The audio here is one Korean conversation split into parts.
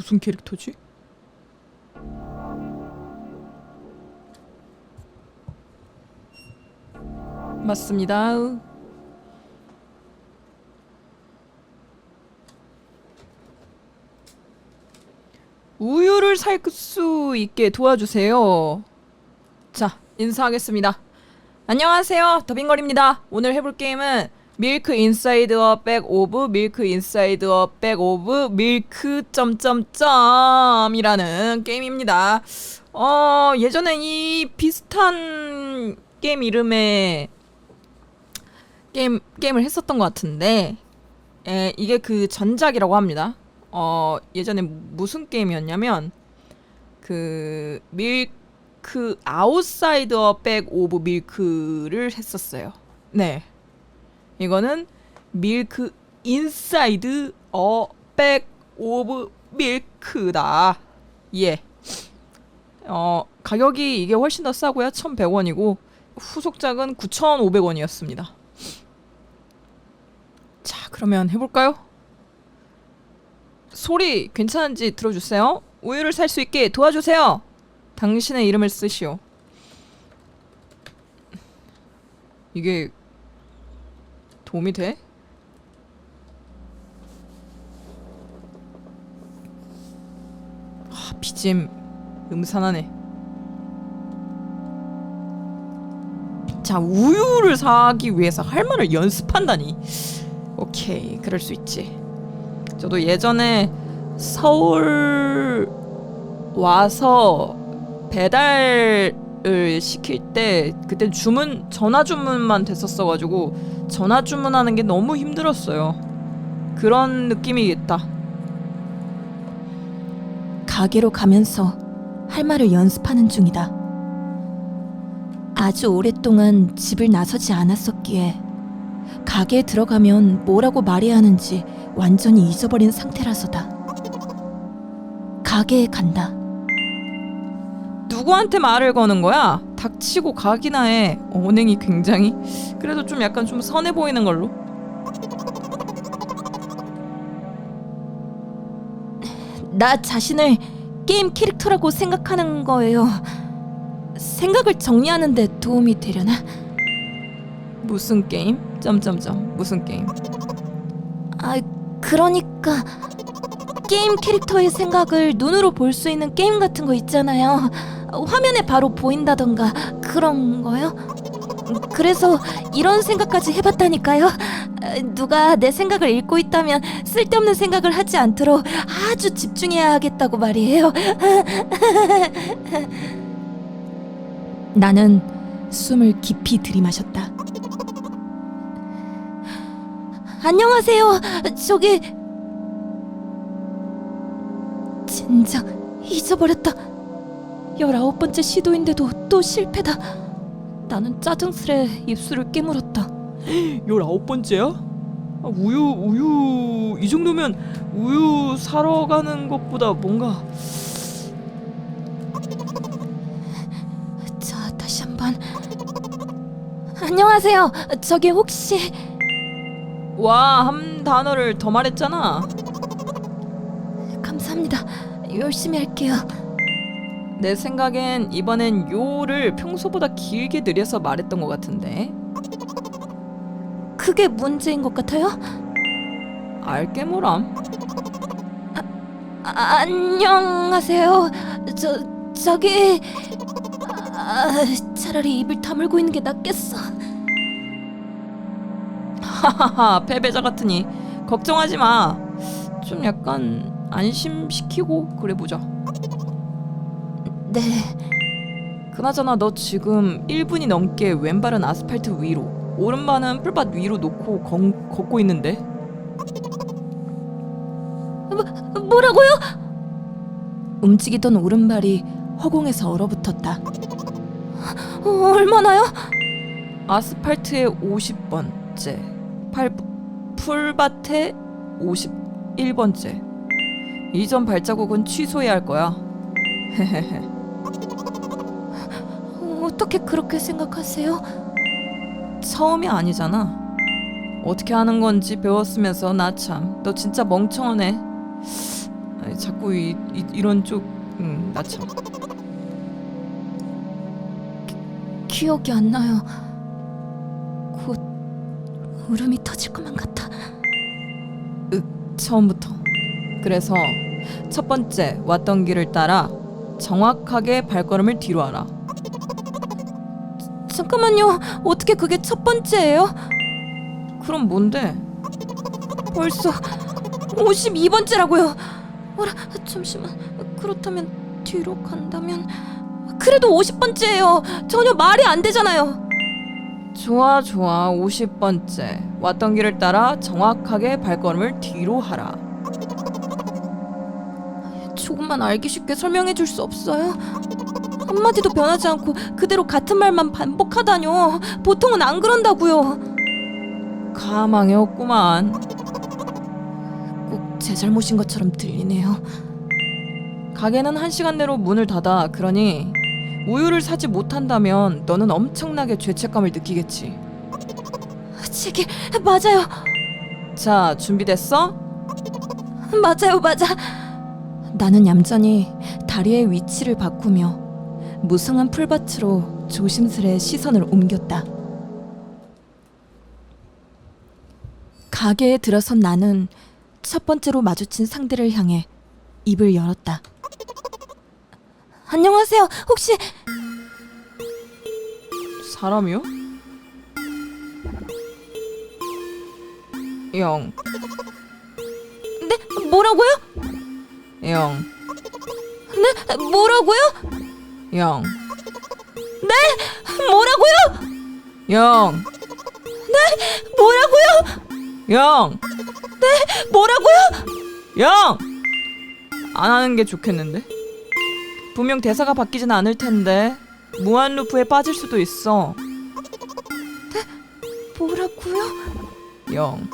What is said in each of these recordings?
무슨 캐릭터지? 맞습니다. 우유를 살 수 있게 도와주세요. 자, 인사하겠습니다. 안녕하세요. 더빙걸입니다. 오늘 해볼 게임은 밀크 인사이드 어백 오브 밀크 인사이드 어백 오브 밀크 점점점이라는 게임입니다. 어, 예전에 이 비슷한 게임 이름의 게임 게임을 했었던 것 같은데 에, 이게 그 전작이라고 합니다. 어, 예전에 무슨 게임이었냐면 그 밀크 아웃사이드 어백 오브 밀크를 했었어요. 네. 이거는 밀크 인사이드 어백 오브 밀크다. 예. 어, 가격이 이게 훨씬 더 싸고요. 1,100원이고 후속작은 9,500원이었습니다. 자, 그러면 해 볼까요? 소리 괜찮은지 들어주세요. 우유를 살 수 있게 도와주세요. 당신의 이름을 쓰시오. 이게 도움이 돼? 아, BGM 음산하네. 자, 우유를 사기 위해서 할 말을 연습한다니. 오케이, 그럴 수 있지. 저도 예전에 서울 와서 배달 을 시킬 때 그때 주문 전화 주문만 됐었어 가지고 전화 주문하는 게 너무 힘들었어요. 그런 느낌이겠다. 가게로 가면서 할 말을 연습하는 중이다. 아주 오랫동안 집을 나서지 않았었기에 가게에 들어가면 뭐라고 말해야 하는지 완전히 잊어버린 상태라서다. 가게에 간다. 누구한테 말을 거는 거야? 닥치고 가기나 해. 언행이 굉장히 그래도 좀 약간 좀 선해 보이는 걸로. 나 자신을 게임 캐릭터라고 생각하는 거예요. 생각을 정리하는데 도움이 되려나? 무슨 게임? 점점점 무슨 게임? 아, 그러니까 게임 캐릭터의 생각을 눈으로 볼 수 있는 게임 같은 거 있잖아요. 화면에 바로 보인다던가 그런 거요? 그래서 이런 생각까지 해봤다니까요. 누가 내 생각을 읽고 있다면 쓸데없는 생각을 하지 않도록 아주 집중해야 하겠다고 말이에요. 나는 숨을 깊이 들이마셨다. 안녕하세요. 저기 진작 잊어버렸다. 열아홉 번째 시도인데도 또 실패다. 나는 짜증스레 입술을 깨물었다. 열아홉 번째야? 아, 우유 우유 이 정도면 우유 사러 가는 것보다 뭔가 자, 다시 한번. 안녕하세요. 저기 혹시 와 한 단어를 더 말했잖아. 감사합니다. 열심히 할게요. 내 생각엔 이번엔 요를 평소보다 길게 느려서 말했던 것 같은데 그게 문제인 것 같아요? 알게 뭐람? 아, 안녕하세요. 저 저기 아, 차라리 입을 다물고 있는 게 낫겠어. 하하하 패배자 같으니 걱정하지 마. 좀 약간 안심시키고 그래 보자. 네. 그나저나 너 지금 1분이 넘게 왼발은 아스팔트 위로 오른발은 풀밭 위로 놓고 건, 걷고 있는데 뭐라고요? 움직이던 오른발이 허공에서 얼어붙었다. 어, 얼마나요? 아스팔트에 50번째 팔, 풀밭에 51번째 이전 발자국은 취소해야 할 거야 어떻게 그렇게 생각하세요? 처음이 아니잖아 어떻게 하는 건지 배웠으면서 나 참 너 진짜 멍청하네 아니, 자꾸 이, 이 이런 쪽 음, 나참 기억이 안 나요. 곧 울음이 터질 것만 같아. 처음부터. 그래서 첫 번째 왔던 길을 따라 정확하게 발걸음을 뒤로 하라. 잠깐만요. 어떻게 그게 첫 번째예요? 그럼 뭔데? 벌써 52번째라고요. 어라, 잠시만. 그렇다면 뒤로 간다면 그래도 50번째예요. 전혀 말이 안 되잖아요. 좋아 좋아 50번째 왔던 길을 따라 정확하게 발걸음을 뒤로 하라. 조금만 알기 쉽게 설명해 줄 수 없어요? 한마디도 변하지 않고 그대로 같은 말만 반복하다뇨. 보통은 안 그런다고요. 가망이 없구만. 꼭 제 잘못인 것처럼 들리네요. 가게는 한 시간 내로 문을 닫아. 그러니 우유를 사지 못한다면 너는 엄청나게 죄책감을 느끼겠지. 제게 맞아요. 자 준비됐어? 맞아요, 맞아. 나는 얌전히 다리의 위치를 바꾸며 무성한 풀밭으로 조심스레 시선을 옮겼다. 가게에 들어선 나는 첫 번째로 마주친 상대를 향해 입을 열었다. 안녕하세요. 혹시 사람이요? 영, 네 뭐라고요? 영, 네 뭐라고요? 영, 뭐라고요? 영, 뭐라고요? 영, 뭐라고요? 영! 안 하는 게 좋겠는데? 분명 대사가 바뀌진 않을 텐데 무한 루프에 빠질 수도 있어. 뭐라고요? 영,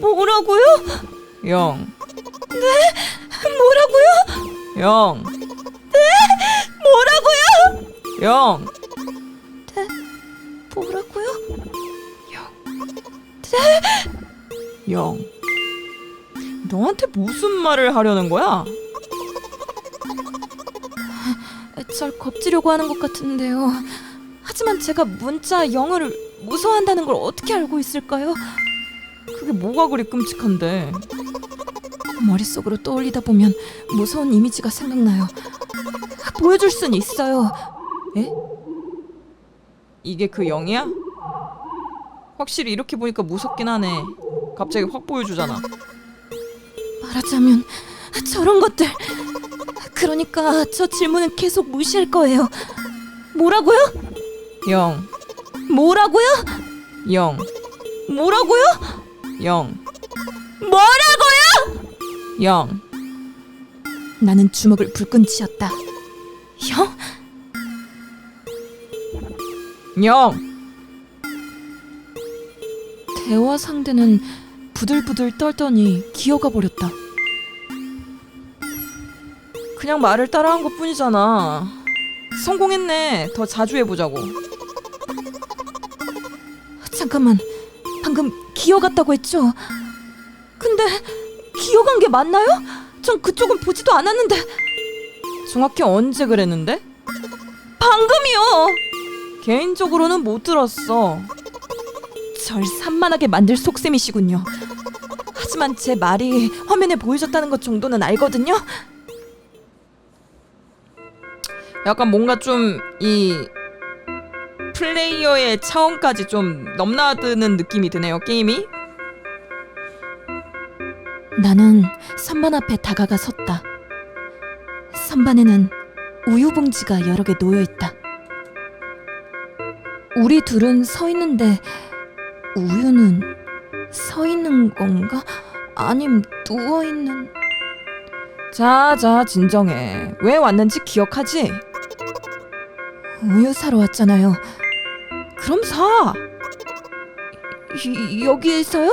뭐라고요? 영, 뭐라고요? 영, 뭐라고요? 영. 뭐라고요? 영. 너한테 무슨 말을 하려는 거야? 절 겁지려고 하는 것 같은데요. 하지만 제가 문자 영어를 무서워한다는 걸 어떻게 알고 있을까요? 그게 뭐가 그리 끔찍한데? 머릿속으로 떠올리다 보면 무서운 이미지가 생각나요. 보여줄 순 있어요. 에? 이게 그 영이야? 확실히 이렇게 보니까 무섭긴 하네. 갑자기 확 보여주잖아. 말하자면 저런 것들. 그러니까 저 질문은 계속 무시할 거예요. 뭐라고요? 영, 뭐라고요? 영, 뭐라고요? 영, 뭐라고요? 영. 나는 주먹을 불끈 쥐었다. 형? 영. 대화 상대는 부들부들 떨더니 기어가 버렸다. 그냥 말을 따라한 것 뿐이잖아. 성공했네. 더 자주 해보자고. 잠깐만, 방금 기어갔다고 했죠? 근데 기어간 게 맞나요? 전 그쪽은 보지도 않았는데 정확히 언제 그랬는데? 방금이요. 개인적으로는 못 들었어. 절 산만하게 만들 속셈이시군요. 하지만 제 말이 화면에 보여졌다는 것 정도는 알거든요. 약간 뭔가 좀 이 플레이어의 차원까지 좀 넘나드는 느낌이 드네요. 게임이. 나는 선반 앞에 다가가 섰다. 선반에는 우유 봉지가 여러 개 놓여 있다. 우리 둘은 서 있는데 우유는 서 있는 건가? 아님 누워 있는? 자, 자, 진정해. 왜 왔는지 기억하지? 우유 사러 왔잖아요. 그럼 사. 이, 여기에서요?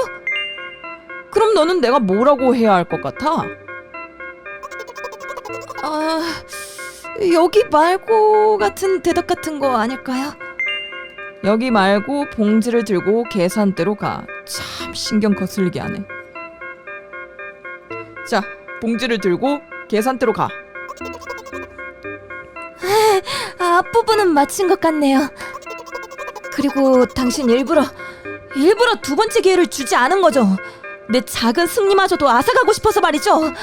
그럼 너는 내가 뭐라고 해야 할 것 같아? 아 여기 말고 같은 대답 같은 거 아닐까요? 여기 말고 봉지를 들고 계산대로 가. 참 신경 거슬리게 하네. 자, 봉지를 들고 계산대로 가. 아, 앞부분은 마친 것 같네요. 그리고 당신 일부러 일부러 두 번째 기회를 주지 않은 거죠. 내 작은 승리마저도 앗아가고 싶어서 말이죠.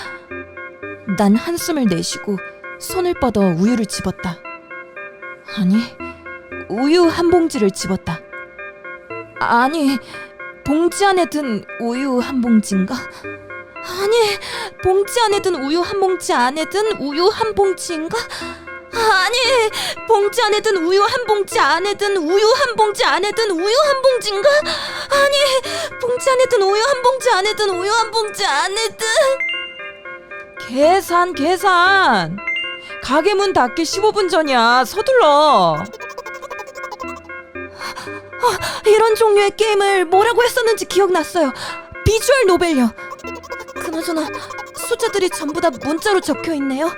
난 한숨을 내쉬고 손을 뻗어 우유를 집었다. 아니, 우유 한 봉지를 집었다. 아니, 봉지 안에 든 우유 한 봉지인가? 아니, 봉지 안에 든 우유 한 봉지 안에 든 우유 한 봉지인가? 아니, 봉지 안에 든 우유 한 봉지 안에 든 우유 한 봉지 안에 든 우유 한 봉지인가? 아니, 봉지 안에 든 우유 한 봉지 안에 든 우유 한 봉지 안에 든 계산 계산. 가게 문 닫기 15분 전이야. 서둘러. 이런 종류의 게임을 뭐라고 했었는지 기억났어요. 비주얼 노벨요. 그나저나 숫자들이 전부 다 문자로 적혀 있네요.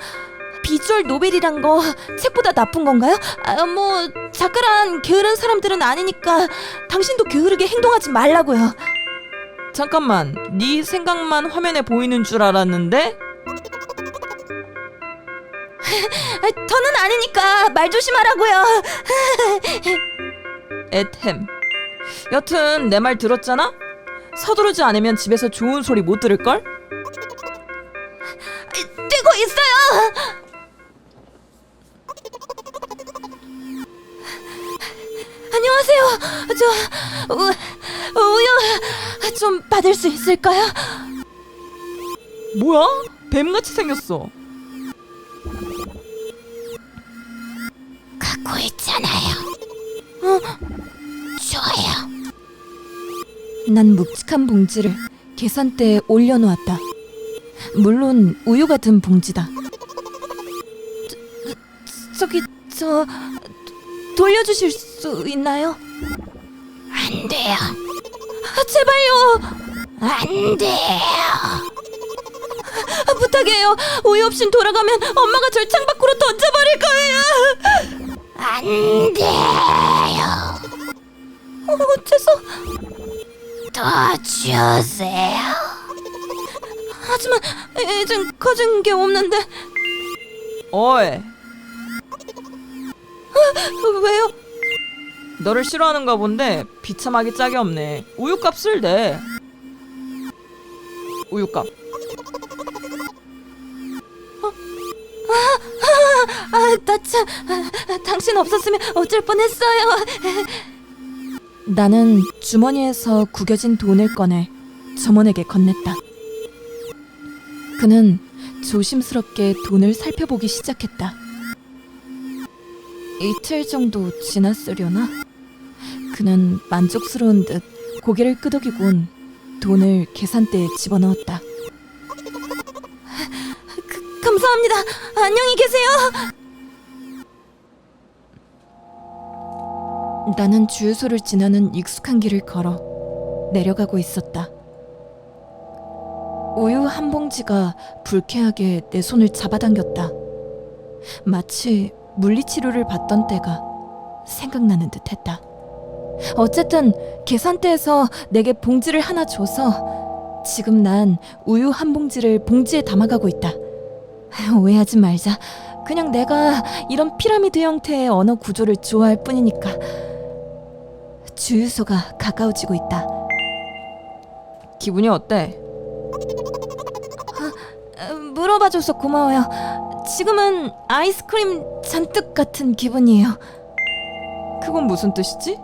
비주얼 노벨이란 거 책보다 나쁜 건가요? 아, 뭐 작가란 게으른 사람들은 아니니까 당신도 게으르게 행동하지 말라고요. 잠깐만. 네 생각만 화면에 보이는 줄 알았는데 아, 저는 아니니까 말 조심하라고요. 애템. 여튼 내 말 들었잖아? 서두르지 않으면 집에서 좋은 소리 못 들을 걸? 뛰고 있어요. 안녕하세요. 저 우, 우유 좀 받을 수 있을까요? 뭐야? 뱀같이 생겼어. 갖고 있잖아요. 어, 좋아요. 난 묵직한 봉지를 계산대에 올려놓았다. 물론 우유가 든 봉지다. 저, 저기 저 돌려주실 수 있나요? 안 돼요. 아, 제발요. 안 돼요. 아, 부탁해요. 우유 없인 돌아가면 엄마가 절 창밖으로 던져버릴 거예요. 안 돼요. 어째서? 더 주세요. 하지만 이젠 가진 게 없는데 어이, 왜요? 너를 싫어하는가 본데 비참하게 짝이 없네. 우유값을 내. 우유값. 아, 나 참 아, 당신 없었으면 어쩔 뻔했어요. 나는 주머니에서 구겨진 돈을 꺼내 점원에게 건넸다. 그는 조심스럽게 돈을 살펴보기 시작했다. 이틀 정도 지났으려나? 그는 만족스러운 듯 고개를 끄덕이곤 돈을 계산대에 집어넣었다. 그, 감사합니다. 안녕히 계세요. 나는 주유소를 지나는 익숙한 길을 걸어 내려가고 있었다. 우유 한 봉지가 불쾌하게 내 손을 잡아당겼다. 마치 물리치료를 받던 때가 생각나는 듯 했다. 어쨌든 계산대에서 내게 봉지를 하나 줘서 지금 난 우유 한 봉지를 봉지에 담아가고 있다. 오해하지 말자. 그냥 내가 이런 피라미드 형태의 언어 구조를 좋아할 뿐이니까. 주유소가 가까워지고 있다. 기분이 어때? 어, 물어봐줘서 고마워요. 지금은 아이스크림 잔뜩 같은 기분이에요. 그건 무슨 뜻이지?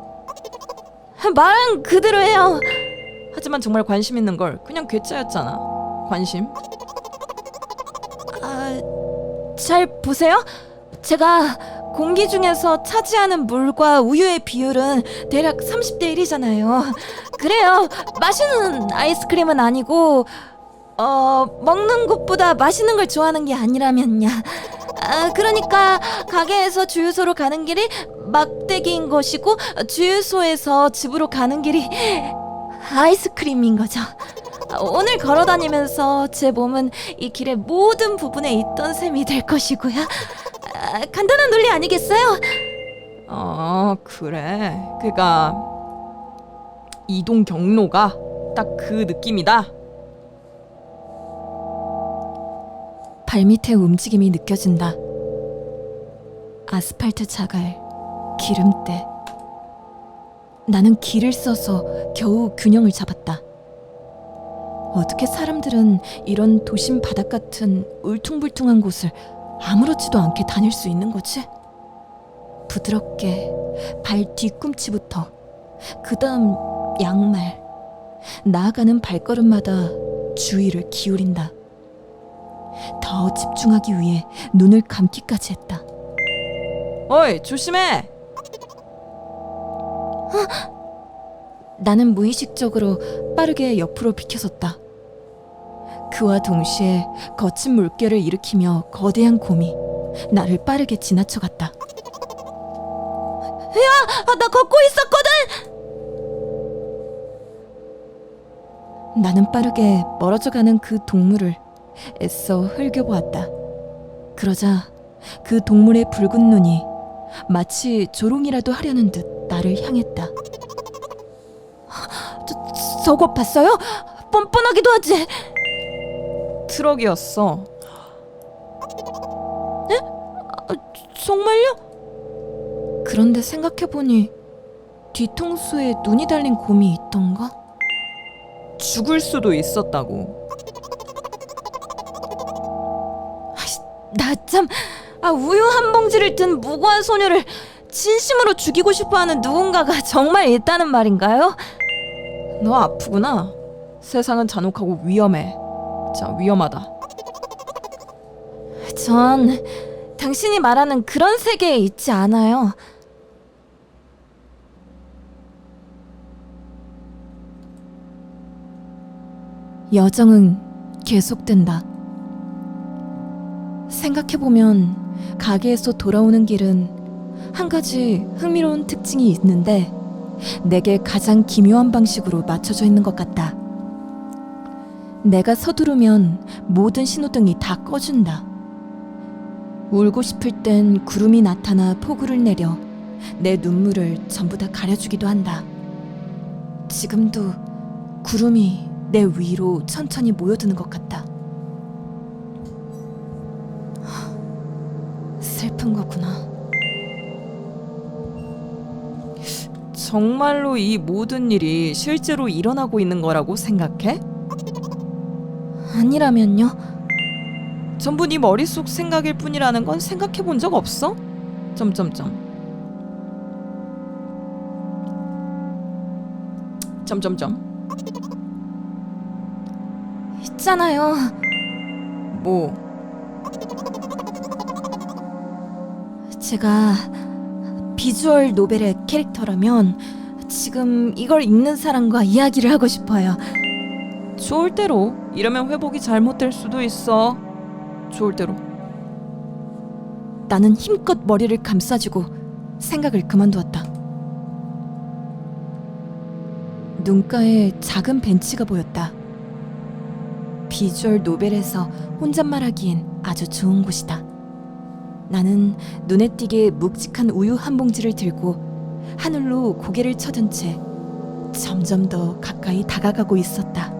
말은 그대로 해요. 하지만 정말 관심 있는 걸 그냥 괴짜였잖아. 관심? 아, 잘 보세요. 제가 공기 중에서 차지하는 물과 우유의 비율은 대략 30대 1이잖아요. 그래요. 마시는 아이스크림은 아니고 어, 먹는 것보다 마시는 걸 좋아하는 게 아니라면야. 아, 그러니까 가게에서 주유소로 가는 길이 막대기인 것이고 주유소에서 집으로 가는 길이 아이스크림인 거죠. 아, 오늘 걸어 다니면서 제 몸은 이 길의 모든 부분에 있던 셈이 될 것이고요. 아, 간단한 논리 아니겠어요? 어, 그래. 그니까 이동 경로가 딱 그 느낌이다. 발밑에 움직임이 느껴진다. 아스팔트 자갈, 기름때. 나는 길을 써서 겨우 균형을 잡았다. 어떻게 사람들은 이런 도심 바닥 같은 울퉁불퉁한 곳을 아무렇지도 않게 다닐 수 있는 거지? 부드럽게 발 뒤꿈치부터 그 다음 양말 나아가는 발걸음마다 주의를 기울인다. 더 집중하기 위해 눈을 감기까지 했다. 어이 조심해. 나는 무의식적으로 빠르게 옆으로 비켜섰다. 그와 동시에 거친 물결을 일으키며 거대한 곰이 나를 빠르게 지나쳐갔다. 야, 아, 나 걷고 있었거든. 나는 빠르게 멀어져 가는 그 동물을 애써 흘겨보았다. 그러자 그 동물의 붉은 눈이 마치 조롱이라도 하려는 듯 나를 향했다. 저, 저거 봤어요? 뻔뻔하기도 하지. 트럭이었어. 정말요? 그런데 생각해보니 뒤통수에 눈이 달린 곰이 있던가? 죽을 수도 있었다고. 나 참, 아, 우유 한 봉지를 든 무고한 소녀를 진심으로 죽이고 싶어하는 누군가가 정말 있다는 말인가요? 너 아프구나. 세상은 잔혹하고 위험해. 자, 위험하다. 전 당신이 말하는 그런 세계에 있지 않아요. 여정은 계속된다. 생각해보면 가게에서 돌아오는 길은 한 가지 흥미로운 특징이 있는데 내게 가장 기묘한 방식으로 맞춰져 있는 것 같다. 내가 서두르면 모든 신호등이 다 꺼준다. 울고 싶을 땐 구름이 나타나 폭우를 내려 내 눈물을 전부 다 가려주기도 한다. 지금도 구름이 내 위로 천천히 모여드는 것 같다. 하, 슬픈 거구나. 정말로 이 모든 일이 실제로 일어나고 있는 거라고 생각해? 아니라면요? 전부 네 머릿속 생각일 뿐이라는 건 생각해 본 적 없어? 점점점. 점점점. 있잖아요. 뭐 제가 비주얼 노벨의 캐릭터라면 지금 이걸 읽는 사람과 이야기를 하고 싶어요. 좋을 대로 이러면 회복이 잘못될 수도 있어. 좋을 대로. 나는 힘껏 머리를 감싸주고 생각을 그만두었다. 눈가에 작은 벤치가 보였다. 비주얼 노벨에서 혼잣말하기엔 아주 좋은 곳이다. 나는 눈에 띄게 묵직한 우유 한 봉지를 들고 하늘로 고개를 쳐든 채 점점 더 가까이 다가가고 있었다.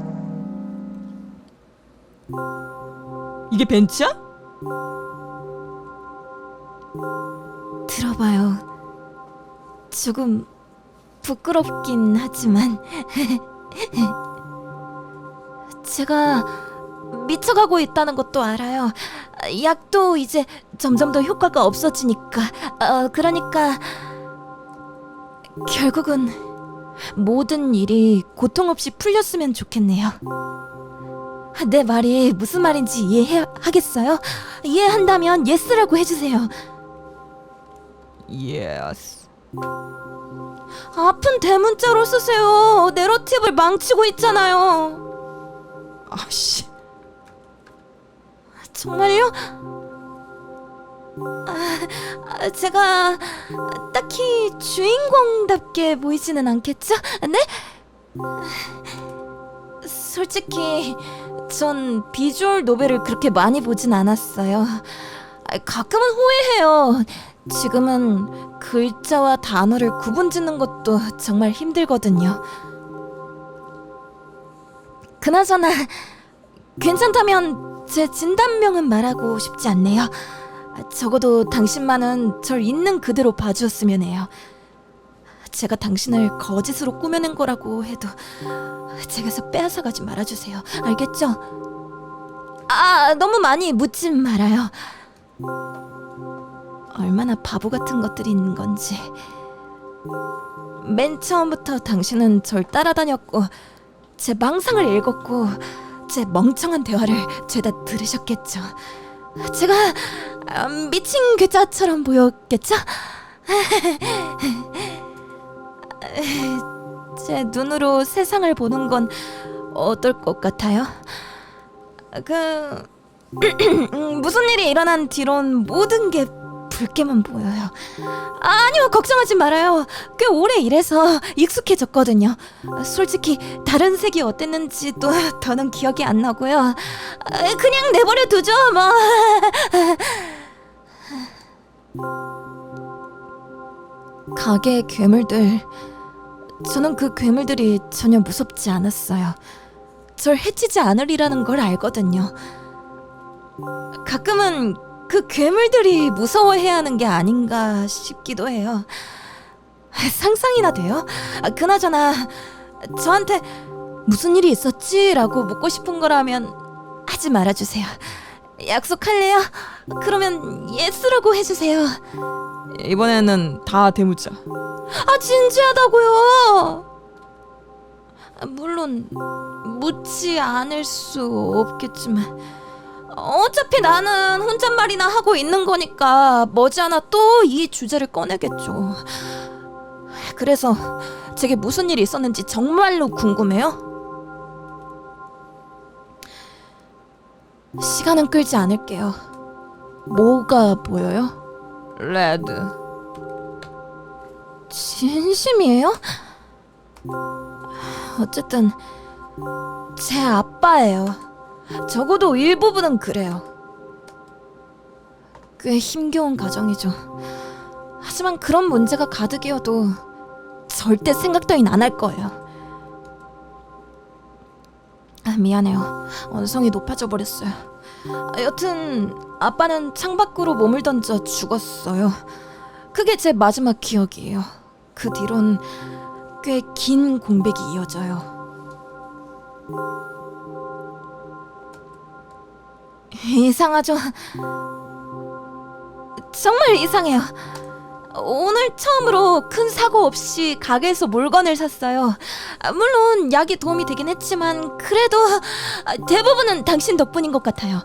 이게 벤치야? 들어봐요. 조금 부끄럽긴 하지만 제가 미쳐가고 있다는 것도 알아요. 약도 이제 점점 더 효과가 없어지니까 어, 그러니까 결국은 모든 일이 고통 없이 풀렸으면 좋겠네요. 내 말이 무슨 말인지 이해하겠어요? 이해한다면 예스라고 해주세요. 예스. 아픈 대문자로 쓰세요. 내러티브를 망치고 있잖아요. 아씨. 정말요? 아, 아, 제가 딱히 주인공답게 보이지는 않겠죠? 네? 솔직히 전 비주얼 노벨을 그렇게 많이 보진 않았어요. 아, 가끔은 후회해요. 지금은 글자와 단어를 구분 짓는 것도 정말 힘들거든요. 그나저나 괜찮다면 제 진단명은 말하고 싶지 않네요. 적어도 당신만은 절 있는 그대로 봐주었으면 해요. 제가 당신을 거짓으로 꾸며낸 거라고 해도 제게서 빼앗아가지 말아주세요. 알겠죠? 아, 너무 많이 묻지 말아요. 얼마나 바보 같은 것들이 있는 건지. 맨 처음부터 당신은 절 따라다녔고 제 망상을 읽었고 제 멍청한 대화를 죄다 들으셨겠죠. 제가 아, 미친 괴짜처럼 보였겠죠? 제 눈으로 세상을 보는 건 어떨 것 같아요? 그 무슨 일이 일어난 뒤론 모든 게 붉게만 보여요. 아니요, 걱정하지 말아요. 꽤 오래 일해서 익숙해졌거든요. 솔직히 다른 색이 어땠는지도 더는 기억이 안 나고요. 아, 그냥 내버려 두죠, 뭐. 가게의 괴물들. 저는 그 괴물들이 전혀 무섭지 않았어요. 절 해치지 않으리라는 걸 알거든요. 가끔은 그 괴물들이 무서워해야 하는 게 아닌가 싶기도 해요. 상상이나 돼요? 아, 그나저나 저한테 무슨 일이 있었지?라고 묻고 싶은 거라면 하지 말아주세요. 약속할래요? 그러면 예스라고 해주세요. 이번에는 다 대묻자. 아 진지하다고요. 물론 묻지 않을 수 없겠지만 어차피 나는 혼잣말이나 하고 있는 거니까 머지않아 또 이 주제를 꺼내겠죠. 그래서 제게 무슨 일이 있었는지 정말로 궁금해요. 시간은 끌지 않을게요. 뭐가 보여요? 레드. 진심이에요? 어쨌든 제 아빠예요. 적어도 일부분은 그래요. 꽤 힘겨운 가정이죠. 하지만 그런 문제가 가득이어도 절대 생각 따윈 안 할 거예요. 아, 미안해요. 언성이 높아져 버렸어요. 아, 여튼 아빠는 창밖으로 몸을 던져 죽었어요. 그게 제 마지막 기억이에요. 그 뒤론 꽤 긴 공백이 이어져요. 이상하죠? 정말 이상해요. 오늘 처음으로 큰 사고 없이 가게에서 물건을 샀어요. 아, 물론 약이 도움이 되긴 했지만 그래도 대부분은 당신 덕분인 것 같아요.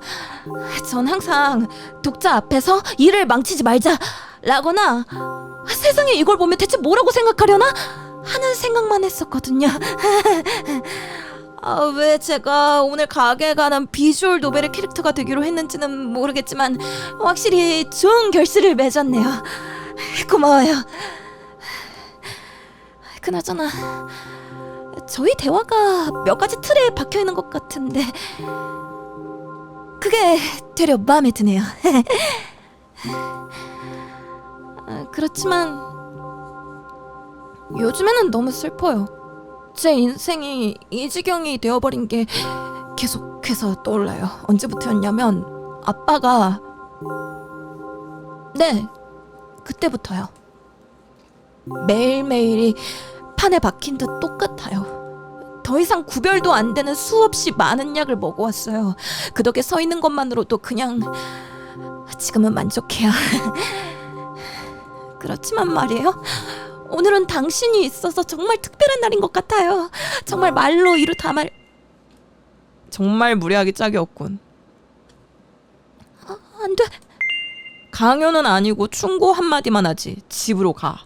전 항상 독자 앞에서 일을 망치지 말자라거나 세상에 이걸 보면 대체 뭐라고 생각하려나 하는 생각만 했었거든요. 아, 왜 제가 오늘 가게에 관한 비주얼 노벨의 캐릭터가 되기로 했는지는 모르겠지만 확실히 좋은 결실을 맺었네요. 고마워요. 그나저나 저희 대화가 몇 가지 틀에 박혀 있는 것 같은데 그게 되려 마음에 드네요. 아, 그렇지만 요즘에는 너무 슬퍼요. 제 인생이 이 지경이 되어버린 게 계속해서 떠올라요. 언제부터였냐면 아빠가 네 그때부터요. 매일매일이 판에 박힌 듯 똑같아요. 더 이상 구별도 안 되는 수없이 많은 약을 먹어왔어요. 그 덕에 서 있는 것만으로도 그냥 지금은 만족해요. 그렇지만 말이에요. 오늘은 당신이 있어서 정말 특별한 날인 것 같아요. 정말 말로 이루 다말 정말 무례하기 짝이 없군. 안 돼. 강요는 아니고 충고 한마디만 하지. 집으로 가.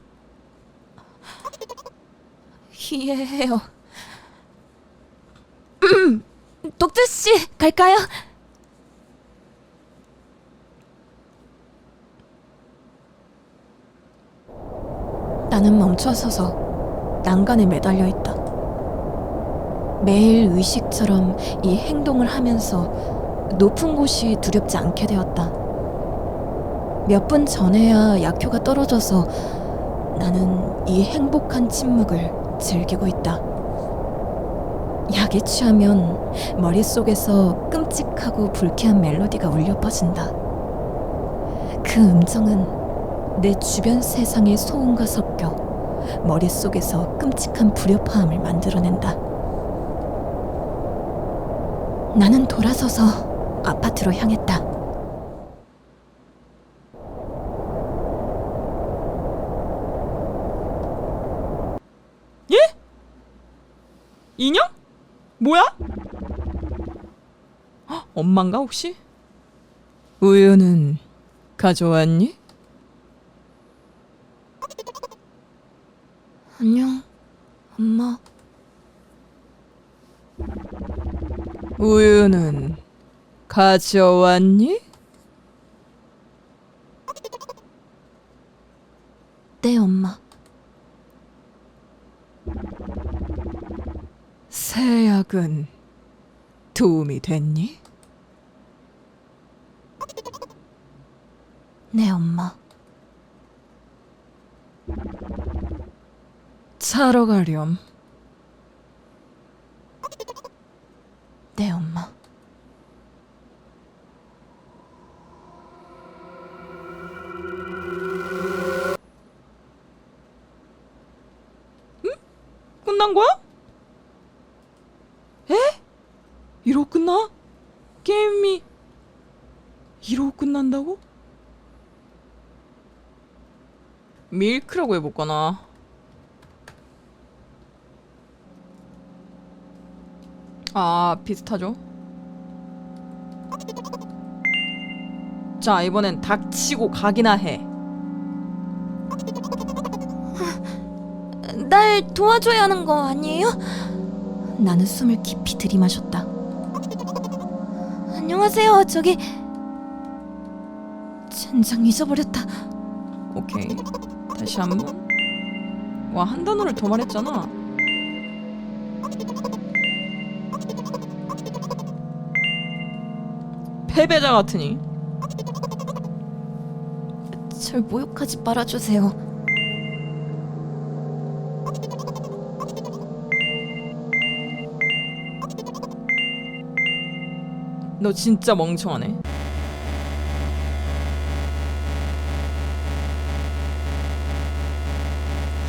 이해해요. 음, 독재 씨 갈까요? 나는 멈춰서서 난간에 매달려 있다. 매일 의식처럼 이 행동을 하면서 높은 곳이 두렵지 않게 되었다. 몇 분 전에야 약효가 떨어져서 나는 이 행복한 침묵을 즐기고 있다. 약에 취하면 머릿속에서 끔찍하고 불쾌한 멜로디가 울려 퍼진다. 그 음정은 내 주변 세상의 소음과 섞여 머릿속에서 끔찍한 불협화음을 만들어낸다. 나는 돌아서서 아파트로 향했다. 인형? 뭐야? 헉, 엄마인가 혹시? 우유는 가져왔니? 안녕, 엄마. 우유는 가져왔니? 네, 엄마. 새 약은 도움이 됐니? 네, 엄마. 자러 가렴. 네, 엄마. 끝난 거야? 에? 이러고 끝나? 게임이 이러고 끝난다고? 밀크라고 해볼까나 아 비슷하죠 자 이번엔 닥치고 가기나 해날 도와줘야 하는 거 아니에요? 나는 숨을 깊이 들이마셨다. 안녕하세요. 저기 젠장 잊어버렸다. 오케이 다시 한 번? 와 한 단어를 더 말했잖아. 패배자 같으니? 절 모욕하지 말아주세요. 너 진짜 멍청하네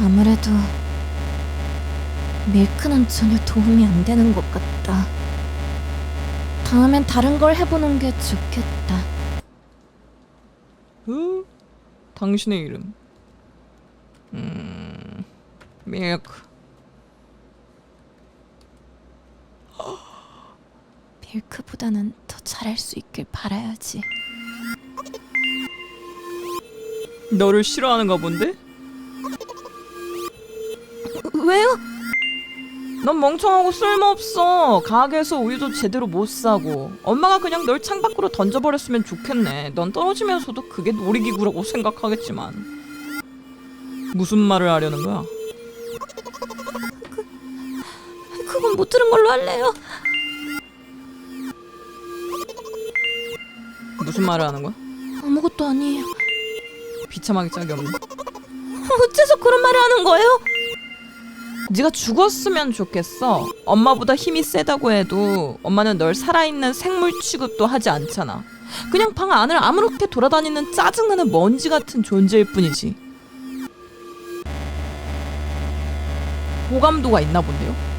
아무래도 밀크는 전혀 도움이 안 되는 것 같다. 다음엔 다른 걸 해보는 게 좋겠다. 으 당신의 이름 음 밀크 밀크보다는 더 잘할 수 있길 바라야지. 너를 싫어하는가 본데? 왜요? 넌 멍청하고 쓸모없어 가게에서 우유도 제대로 못 사고 엄마가 그냥 널 창밖으로 던져버렸으면 좋겠네 넌 떨어지면서도 그게 놀이기구라고 생각하겠지만 무슨 말을 하려는 거야? 그건 못 들은 걸로 할래요. 무슨 말을 하는 거야? 아무것도 아니에요. 비참하게 짝이 없네 어째서 그런 말을 하는 거예요? 네가 죽었으면 좋겠어. 엄마보다 힘이 세다고 해도 엄마는 널 살아있는 생물 취급도 하지 않잖아. 그냥 방 안을 아무렇게 돌아다니는 짜증나는 먼지 같은 존재일 뿐이지. 호감도가 있나 본데요?